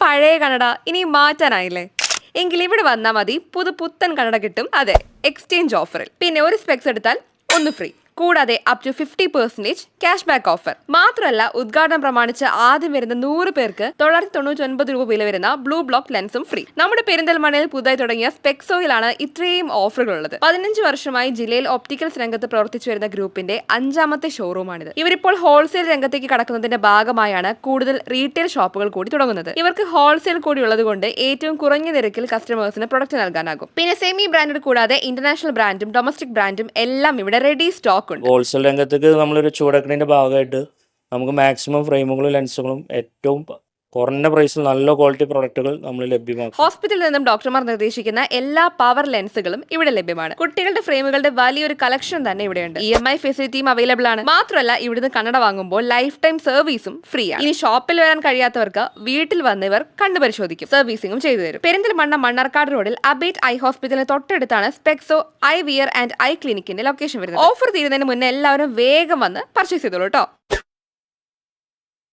പഴയ കന്നഡ ഇനി മാറ്റാനായില്ലേ? എങ്കിൽ ഇവിടെ വന്നാൽ മതി. പുതു പുത്തൻ കന്നഡ കിട്ടും. അതെ എക്സ്ചേഞ്ച് ഓഫറിൽ പിന്നെ ഒരു സ്പെക്സ് എടുത്താൽ ഒന്ന് ഫ്രീ കൂടാതെ up to fifty percentage cash back offer മാത്രമല്ല ഉദ്ഘാടനം പ്രമാണിച്ച് ആദ്യം വരുന്ന നൂറ് പേർക്ക് തൊള്ളായിരത്തി തൊണ്ണൂറ്റി ഒൻപത് രൂപ വില വരുന്ന ബ്ലൂ ബ്ലോക്ക് ലെൻസും ഫ്രീ നമ്മുടെ പെരിന്തൽമണ്ണയിൽ പുതുതായി തുടങ്ങിയ സ്പെക്സോയിലാണ് ഇത്രയും ഓഫറുകൾ ഉള്ളത്. പതിനഞ്ച് വർഷമായി ജില്ലയിൽ ഒപ്റ്റിക്കൽസ് രംഗത്ത് പ്രവർത്തിച്ചു വരുന്ന ഗ്രൂപ്പിന്റെ അഞ്ചാമത്തെ ഷോറൂമാണിത് ഇവരിപ്പോൾ ഹോൾസെയിൽ രംഗത്തേക്ക് കടക്കുന്നതിന്റെ ഭാഗമായാണ് കൂടുതൽ റീറ്റെയിൽ ഷോപ്പുകൾ കൂടി തുടങ്ങുന്നത്. ഇവർക്ക് ഹോൾസെയിൽ കൂടി ഉള്ളതുകൊണ്ട് ഏറ്റവും കുറഞ്ഞ നിരക്കിൽ കസ്റ്റമേഴ്സിന് പ്രൊഡക്റ്റ് നൽകാനാകും. പിന്നെ സെമി ബ്രാൻഡഡ് കൂടാതെ ഇന്റർനാഷണൽ ബ്രാൻഡും ഡൊമസ്റ്റിക് ബ്രാൻഡും എല്ലാം ഇവിടെ റെഡി സ്റ്റോക്ക് ഉണ്ട് ഹോൾസെയിൽ രംഗത്തേക്ക് നമ്മളൊരു ചൂടക്കണിന്റെ ഭാഗമായിട്ട് നമുക്ക് മാക്സിമം ഫ്രെയിമുകളും ലെൻസുകളും ഏറ്റവും കുറഞ്ഞ പ്രൈസിൽ നല്ല ക്വാളിറ്റി പ്രൊഡക്റ്റുകൾ നമ്മൾ ലഭ്യമാക്കും. ഹോസ്പിറ്റലിൽ നിന്നും ഡോക്ടർമാർ നിർദ്ദേശിക്കുന്ന എല്ലാ പവർ ലെൻസുകളും ഇവിടെ ലഭ്യമാണ്. കുട്ടികളുടെ ഫ്രെയിമുകളുടെ വലിയൊരു കളക്ഷൻ തന്നെ ഇവിടെയുണ്ട്. ഇ എം ഐ ഫെസിലിറ്റിയും അവൈലബിൾ ആണ്. മാത്രമല്ല ഇവിടുന്ന് കണ്ണട വാങ്ങുമ്പോൾ ലൈഫ് ടൈം സർവീസും ഫ്രീ ആണ്. ഇനി ഷോപ്പിൽ വരാൻ കഴിയാത്തവർക്ക് വീട്ടിൽ വന്ന് ഇവർ കണ്ടു പരിശോധിക്കും സർവീസിംഗും ചെയ്തു തരും. പെരിന്തൽമണ്ണ മണ്ണാർക്കാട് റോഡിൽ അബേറ്റ് ഐ ഹോസ്പിറ്റലിന് തൊട്ടടുത്താണ് Specso eye wear and eye ക്ലിനിക്കിന്റെ location വരുന്നത്. ഓഫർ തീരുന്നതിന് മുന്നേ എല്ലാവരും വേഗം വന്ന് പർച്ചേസ് ചെയ്തോളൂ കേട്ടോ